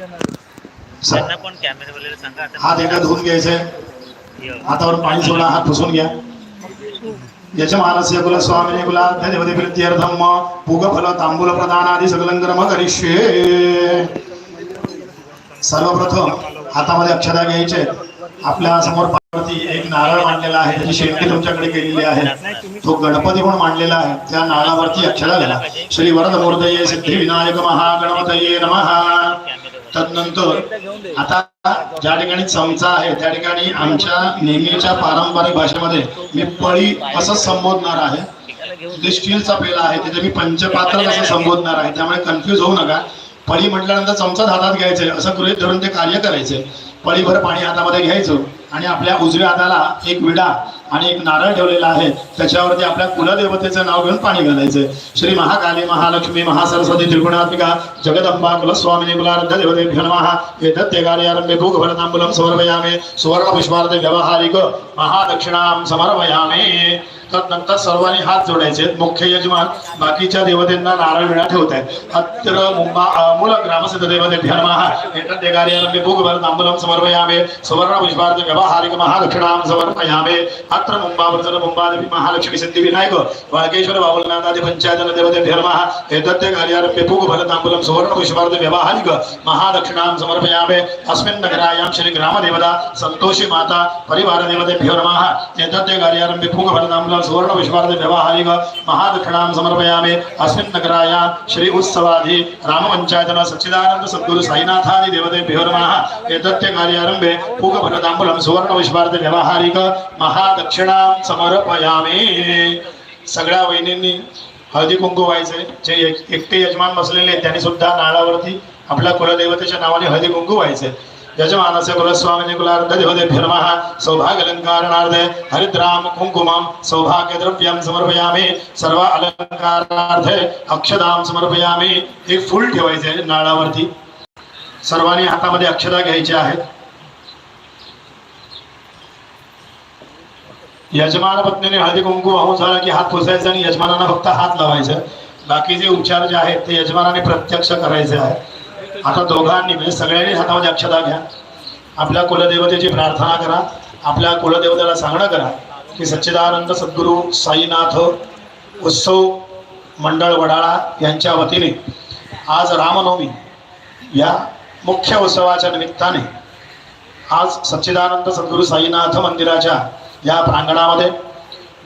त्यांना पण सांगा हात एकदा धुवून घ्यायचे. हातावर पाणी सोडा हात पुसून घ्या. यजमानस्य कुलस्वामिने कुलाभ्य देवते प्रीत्यर्थम पूगफल तांबूल प्रदानादि सकलं कर्म करिष्ये. सर्वप्रथम हातामध्ये अक्षता घ्यायचे. आपल्यासमोर पार्वती एक नारळ मांडलेला आहे त्याची शेंडी तुमच्याकडे केलेली आहे. तो गणपती म्हणून मांडलेला आहे. त्या नारळावरती अक्षता घाला श्री वरद मूर्तये सिद्धी विनायक महागणपतये नमः. तदनंतर आता ज्या ठिकाणी चमचा आहे त्या ठिकाणी आमच्या नेहमीच्या पारंपरिक भाषेमध्ये मी पळी असं संबोधणार आहे. जे स्टीलचा पेला आहे तिथे मी पंचपात्र असं संबोधणार आहे त्यामुळे कन्फ्यूज होऊ नका. पळी म्हटल्यानंतर चमचा हातात घ्यायचे असं गृहित धरून ते कार्य करायचे. पळीभर पाणी हातामध्ये घ्यायचं. आणि आपल्या उजव्या हाताला एक विडा आणि एक नारळ ठेवलेला आहे. त्याच्यावरती आपल्या कुलदेवतेचं नाव घेऊन पाणी घालायचं श्री महाकाली महालक्ष्मी महासरस्वती त्रिगुणात्मिका जगदंबा कुलस्वामिनी कुलारद्ध देवतेभ्यो नमः. एतत्ते कार्यारंभे भूगभरतांबुलं समर्पयामे. सुवर्ण पुष्पार्थ व्यवहारिक महादक्षिणाम समर्पयामे. तदनंतर सर्वांनी हात जोडायचे. मुख्य यजमान बाकीच्या देवतेंना नारळ विणा ठेवत आहेत. अत्र मुंबा मूल ग्रामसिद्ध देवते नमः एतत्ते भूगभर भूगभरतांबुलं समर्पयामे सुवर्ण पुष्पार्थ व्यवहारिक महादक्षिणां समर्पयामे अत्र मुंबावर्तन मुंबादेवी महालक्ष्मी सिद्धी विनायक वाळकेश्वर बाबुलनाथादि पंचायतन देवतेभ्यो नमः कार्यारभ्य भूगभर भूगभरतांबुलं सुवर्ण पुष्पार्थ व्यवहारिक महादक्षिणां समर्पयामे अस्मिन् नगरायां श्री ग्रामदेवता संतोषी माता परिवार देवतेभ्यो नमः एतद्य कार्यारभ्य भूगभर भूगभरतांबुलं सुवर्ण पुष्पार्थ व्यवहारिक महादक्षिणां समर्पयामे। अस्मिन् नगरायां श्री उत्सवाधि रामपञ्चायतन सच्चिदानंद सद्गुरु साईनाथादि देवतेभ्यो नमः। एतत्ते कार्यारम्भे पूगफलताम्बुलं सुवर्ण पुष्पार्थ व्यवहारिक महादक्षिणां समर्पयामे। सगळ्या वहिनींनी हळदी कुंकू व्हायचे जे एकटे यजमान बसलेले आहेत त्यांनी सुद्धा नाळावरती आपल्या कुलदेवतेच्या नावाने हळदी कुंकू व्हायचे. यजमानस्य कुलस्वामिने कुलार्धदेवदेभ्य नमः सौभाग्यलङ्कारणार्थे हरिद्रां कुङ्कुमं सौभाग्यद्रव्यं समर्पयामि सर्व अलङ्कारार्थे अक्षदां समर्पयामि एक फुल ठेवायचे नाळावरती. सर्वांनी हातामध्ये अक्षदा घ्यायची आहेत. यजमान पत्नीने हळदी कुंकू वाहून झाला की हात पुसायचा आणि यजमानांना फक्त हात लावायचं. बाकीचे उपचार जे आहेत ते यजमानाने प्रत्यक्ष करायचे आहे आता दोघांनी म्हणजे सगळ्यांनी हातामध्ये अक्षता घ्या. आपल्या कुलदेवतेची प्रार्थना करा. आपल्या कुलदेवतेला सांगणं करा की सच्चिदानंद सद्गुरू साईनाथ उत्सव मंडळ वडाळा यांच्या वतीने आज रामनवमी या मुख्य उत्सवाच्या निमित्ताने आज सच्चिदानंद सद्गुरू साईनाथ मंदिराच्या या प्रांगणामध्ये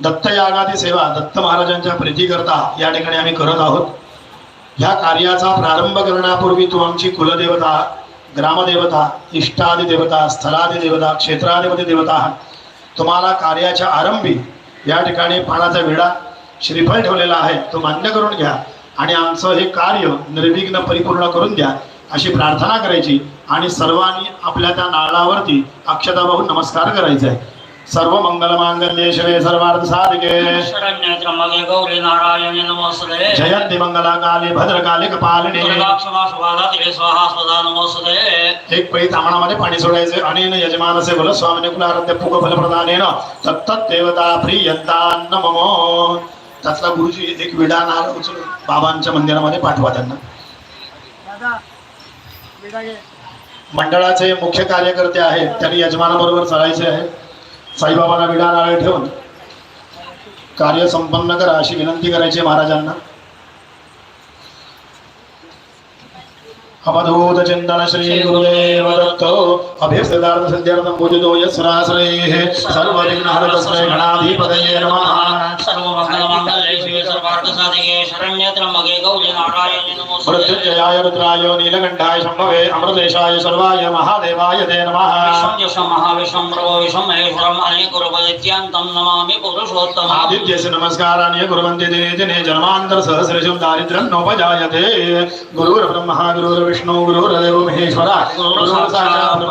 दत्तयागादी सेवा दत्त महाराजांच्या प्रीतीकरता या ठिकाणी आम्ही करत आहोत. ह्या कार्याचा प्रारंभ करण्यापूर्वी तू आमची कुलदेवता ग्रामदेवता इष्टादी देवता स्थलादी देवता क्षेत्राधिपती देवता आहात. तुम्हाला कार्याच्या आरंभी या ठिकाणी पाण्याचा विडा श्रीफळ ठेवलेला आहे तो मान्य करून घ्या आणि आमचं हे कार्य निर्विघ्न परिपूर्ण करून द्या अशी प्रार्थना करायची आणि सर्वांनी आपल्या त्या नाळावरती अक्षता वाहून नमस्कार करायचा आहे सर्व मंगल मांगल्ये शिवे सर्वार्थ साधिके शरण्य त्र्यंबके गौरी नारायणी नमोस्तुते जयंती मंगला काले भद्रकाले कपालिने दुर्गाक्षमा स्वाहा स्वदा नमोस्तुते एक पै तामणामध्ये पाणी सोडायचे अनेन यजमानसे कुल स्वामिने कुलाराध्य पुग फल प्रदानेन तत्तत् देवता प्रियंता नमो। त्यातला गुरुजी एक विडा नार उचलून बाबांच्या मंदिरामध्ये पाठवा त्यांना। मंडळाचे मुख्य कार्यकर्ते आहेत त्यांनी यजमानाबरोबर चालायचे आहे। साईबाबांना विडा नारळ ठेवून कार्य संपन्न करा अशी विनंती करायची महाराजांना. అవధూత చింతన శ్రీ గురుదేవ దత్తో అభ్యర్థార్థ సిద్ధ్యర్థం పూజితో యస్రాశ్రే సర్వవిఘ్నహరతశ్రే గణాధిపతయే నమః సర్వమంగళమంగళే శివే సర్వార్థ సాధికే శరణ్య త్రమగే గౌరీ నారాయణ నమః మృత్యుంజయాయ రుద్రాయ నీలకంఠాయ శంభవే అమృతేశాయ సర్వాయ మహాదేవాయ తే నమః విశ్వం యశం మహావిశ్వం ప్రభో విశ్వం మహేశ్వరం అనేక నమామి పురుషోత్తమ ఆదిత్యస్య నమస్కారాన్ని కురువంతి దినే దినే జన్మాంతర సహస్రశం దారిద్ర్యం నోపజాయతే గురుర్ బ్రహ్మ గురుర్ విష్ణు గురుదేవో మహేశ్వర గురు సాక్షాత్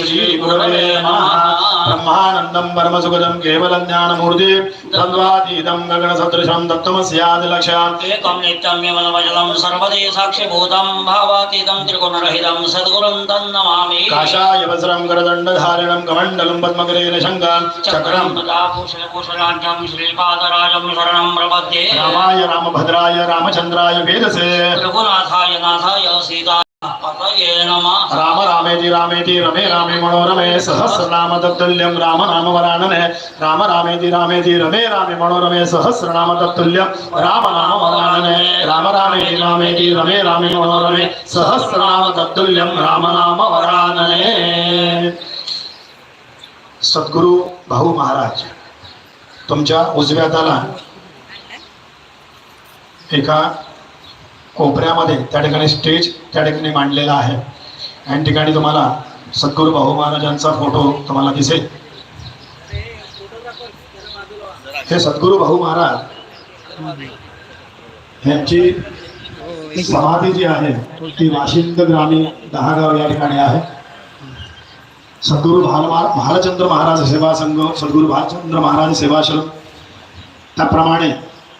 శ్రీ గురవే నమః. బ్రహ్మానందం పరమసుగదం కేవలం జ్ఞానమూర్తి తద్వాతీతం గగన సదృశం తత్వమస్యాది లక్ష్యం నిత్యం విమలమజలం సర్వదే సాక్షిభూతం భావాతీతం త్రిగుణరహితం సద్గురం తన్నమామి కాషాయ వస్త్రం గరదండధారిణం కమండలం పద్మగరేణ శంకం చక్రం భూషణభూషణాఢ్యం శ్రీపాదరాజం శరణం ప్రపద్యే రామాయ రామభద్రాయ రామచంద్రాయ వేదసే రఘునాథాయ నాథాయ సీతాయ राम रामेति रामेति रमे रामे मनोरमे सहस्रनाम तत्तुल्यं राम राम वरानने राम रामेति रामेति रमे रामे मनोरमे सहस्रनाम तत्तुल्यं राम राम वरानने राम रामेति रामेति रमे रामे मनोरमे सहस्रनाम तत्तुल्यं राम नाम वरानने सद्गुरु भाऊ महाराज तुमच्या उजव्या हाताला एका कोपऱ्यामध्ये त्या ठिकाणी स्टेज त्या ठिकाणी मांडलेला आहे. आणि ठिकाणी तुम्हाला सद्गुरू भाऊ महाराजांचा फोटो तुम्हाला दिसेल. हे सद्गुरू भाऊ महाराज यांची समाधी जी आहे ती वाशिंद ग्रामीण दहागाव या ठिकाणी आहे. सद्गुरू भाल भालचंद्र महाराज सेवा संघ सद्गुरू भालचंद्र महाराज सेवाश्रम त्याप्रमाणे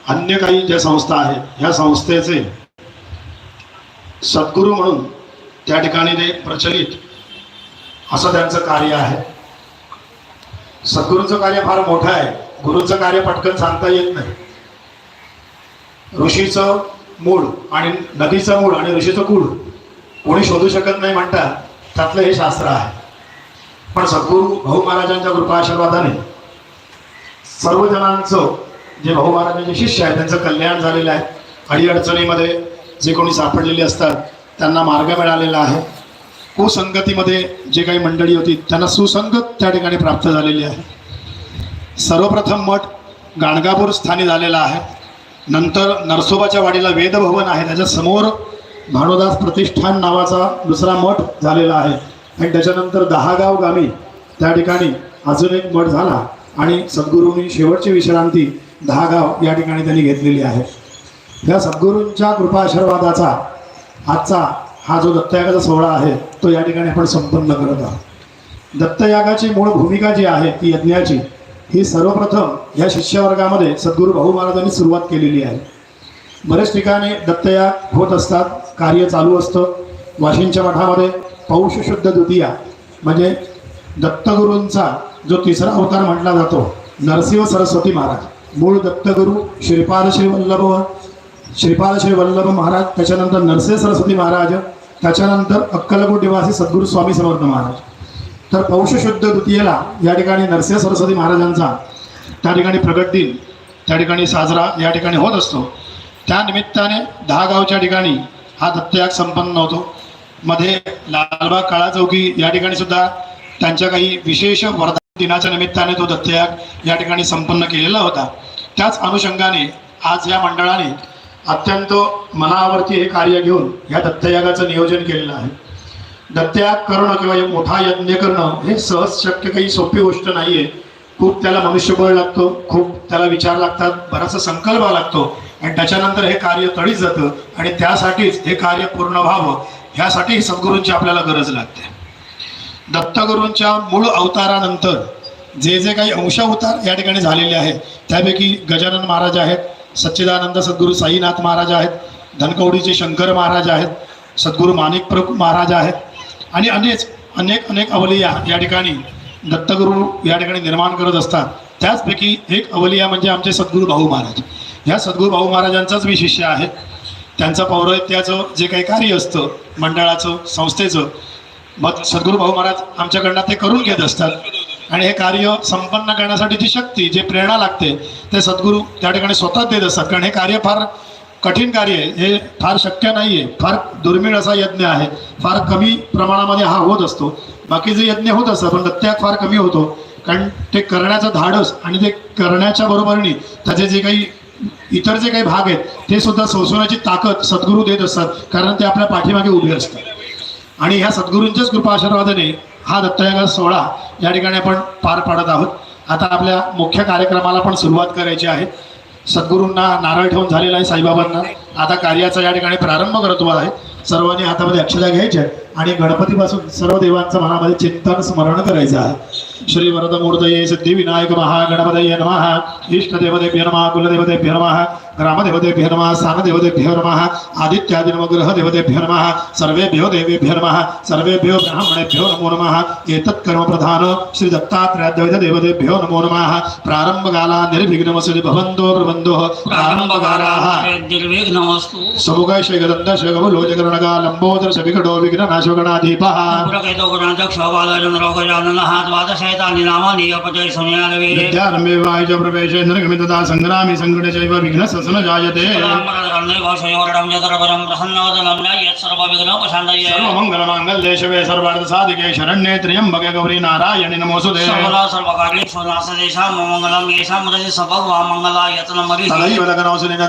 अन्य काही ज्या संस्था आहेत ह्या संस्थेचे सद्गुरू म्हणून त्या ठिकाणी ते प्रचलित असं त्यांचं कार्य आहे. सद्गुरूंचं कार्य फार मोठं आहे. गुरूंचं कार्य पटकन सांगता येत नाही. ऋषीचं मूळ आणि नदीचं मूळ आणि ऋषीचं कूळ कोणी शोधू शकत नाही म्हणतात त्यातलं हे शास्त्र आहे. पण सद्गुरू भाऊ महाराजांच्या कृपा आशीर्वादाने सर्व जणांचं जे भाऊ महाराजांचे शिष्य आहेत त्यांचं कल्याण झालेलं आहे. अडीअडचणीमध्ये जे कोणी सापडलेले असतात त्यांना मार्ग मिळालेला आहे. कुसंगतीमध्ये जे काही मंडळी होती त्यांना सुसंगत त्या ठिकाणी प्राप्त झालेली आहे. सर्वप्रथम मठ गाणगापूर स्थानी झालेला आहे. नंतर नरसोबाच्या वाडीला वेदभवन आहे. त्याच्यासमोर भानुदास प्रतिष्ठान नावाचा दुसरा मठ झालेला आहे. आणि त्याच्यानंतर दहागाव गावी त्या ठिकाणी अजून एक मठ झाला. आणि सद्गुरूंनी शेवटची विश्रांती दहागाव या ठिकाणी त्यांनी घेतलेली आहे. या सद्गुरूंच्या कृपा आशीर्वादाचा आजचा हा जो दत्तयागाचा सोहळा आहे तो या ठिकाणी आपण संपन्न करत आहोत. दत्तयागाची मूळ भूमिका जी आहे ती यज्ञाची ही सर्वप्रथम या शिष्यवर्गामध्ये सद्गुरू भाऊ महाराजांनी सुरुवात केलेली आहे. बरेच ठिकाणी दत्तयाग होत असतात कार्य चालू असतं. वाशिंच्या मठामध्ये पौष शुद्ध द्वितीया म्हणजे दत्तगुरूंचा जो तिसरा अवतार म्हटला जातो नरसिंह सरस्वती महाराज. मूळ दत्तगुरू श्रीपाद श्रीवल्लभ श्रीपाल श्री वल्लभ महाराज त्याच्यानंतर नरसे सरस्वती महाराज त्याच्यानंतर अक्कलकोट निवासी सद्गुरू स्वामी समर्थ महाराज. तर पौषशुद्ध द्वितीयेला या ठिकाणी नरसे सरस्वती महाराजांचा त्या ठिकाणी प्रगट दिन त्या ठिकाणी साजरा या ठिकाणी होत असतो. त्या निमित्ताने दहा गावच्या ठिकाणी हा दत्तयाग संपन्न होतो. मध्ये लालबाग काळा चौकी या ठिकाणी सुद्धा त्यांच्या काही विशेष वरदान दिनाच्या निमित्ताने तो दत्तयाग या ठिकाणी संपन्न केलेला होता. त्याच अनुषंगाने आज या मंडळाने अत्यंत मनावरती हे कार्य घेऊन या दत्तयागाचं नियोजन केलेलं आहे. दत्तयाग करणं किंवा मोठा यज्ञ करणं हे सहज शक्य काही सोपी गोष्ट नाहीये. खूप त्याला मनुष्यबळ लागतो खूप त्याला विचार लागतात बराचसा संकल्प लागतो. आणि त्याच्यानंतर हे कार्य तळीच जातं आणि त्यासाठीच हे कार्य पूर्ण व्हावं ह्यासाठी सद्गुरूंची आपल्याला गरज लागते. दत्तगुरूंच्या मूळ अवतारानंतर जे जे काही अंशावतार या ठिकाणी झालेले आहेत त्यापैकी गजानन महाराज आहेत सच्चिदानंद सद्गुरू साईनाथ महाराज आहेत धनकवडीचे शंकर महाराज आहेत सद्गुरू माणिक प्रभू महाराज आहेत आणि अनेक अनेक अनेक अवलिया या ठिकाणी दत्तगुरू या ठिकाणी निर्माण करत असतात. त्याचपैकी एक अवलिया म्हणजे आमचे सद्गुरू भाऊ महाराज. ह्या सद्गुरू भाऊ महाराजांचाच मी शिष्य आहे. त्यांचं पौरोहित्याचं जे काही कार्य असतं मंडळाचं संस्थेचं मग सद्गुरू भाऊ महाराज आमच्याकडनं ते करून घेत असतात. आणि हे कार्य संपन्न करण्यासाठी जी शक्ती जे प्रेरणा लागते ते सद्गुरू त्या ठिकाणी स्वतःच देत असतात. कारण हे कार्य फार कठीण कार्य आहे. हे फार शक्य नाही आहे फार दुर्मिळ असा यज्ञ आहे. फार कमी प्रमाणामध्ये हा होत असतो. बाकीचे यज्ञ होत असतात पण दत्त्याग फार कमी होतो. कारण ते करण्याचं धाडस आणि ते करण्याच्या बरोबरीने त्याचे जे काही इतर जे काही भाग आहेत ते सुद्धा सोसवण्याची ताकद सद्गुरू देत असतात. कारण ते आपल्या पाठीमागे उभे असतात. आणि ह्या सद्गुरूंच्याच कृपा आशीर्वादाने हा दत्तयागा सोहळा या ठिकाणी आपण पार पाडत आहोत. आता आपल्या मुख्य कार्यक्रमाला पण सुरुवात करायची आहे. सद्गुरूंना नारळ ठेवून झालेला आहे साईबाबांना. आता कार्याचा या ठिकाणी प्रारंभ करतो आहे. सर्वांनी हातामध्ये अक्षता घ्यायच्या आणि गणपतीपासून सर्व देवांचं मनामध्ये चिंतन स्मरण करायचं आहे. श्री वरदमूर्तये सिद्धिविनायक महागणपतये नमः. इष्टदेवतेभ्य नमः कुलदेवतेभ्य नमः. ग्रामदेवतेभ्यो नमः स्थानदेवतेभ्यो नमः आदित्यादि नवग्रह देवतेभ्यो नमः सर्वेभ्यो देवेभ्यो नमः सर्वेभ्यो ब्राह्मणेभ्यो नमो नमः। एतत् कर्म प्रधान श्री दत्तात्रयाद्वैत देवतेभ्यो नमो नमः। प्रारंभकाला निर्विघ्नमसि भवन्तो प्रबन्धो प्रारंभकालाः निर्विघ्नमस्तु समुखय श्रीगदन्त श्रीगमलोचकरणगा लम्बोदर सविकटो विघ्ननाशोगणाधीपः द्वादशैतानि नामानि अपजय संयानवे विद्यारम्भे वायुज प्रवेशे निर्गमितदा सङ्ग्रामे सङ्कटे चैव विघ्नस्य न जायते शयोरडं यदरवरं प्रसन्नवदनं यत्सर्वविघ्नोपशान्तये सर्वमङ्गलमाङ्गल्ये शिवे सर्वार्थसाधिके शरण्ये त्र्यम्बके गौरी नारायणि नमोऽस्तुते सर्वदा सर्वकार्येषु नासदेशां मङ्गलं येषां हृदि सभगवा मङ्गलायतनमरिः तदैव लगनौषधिनं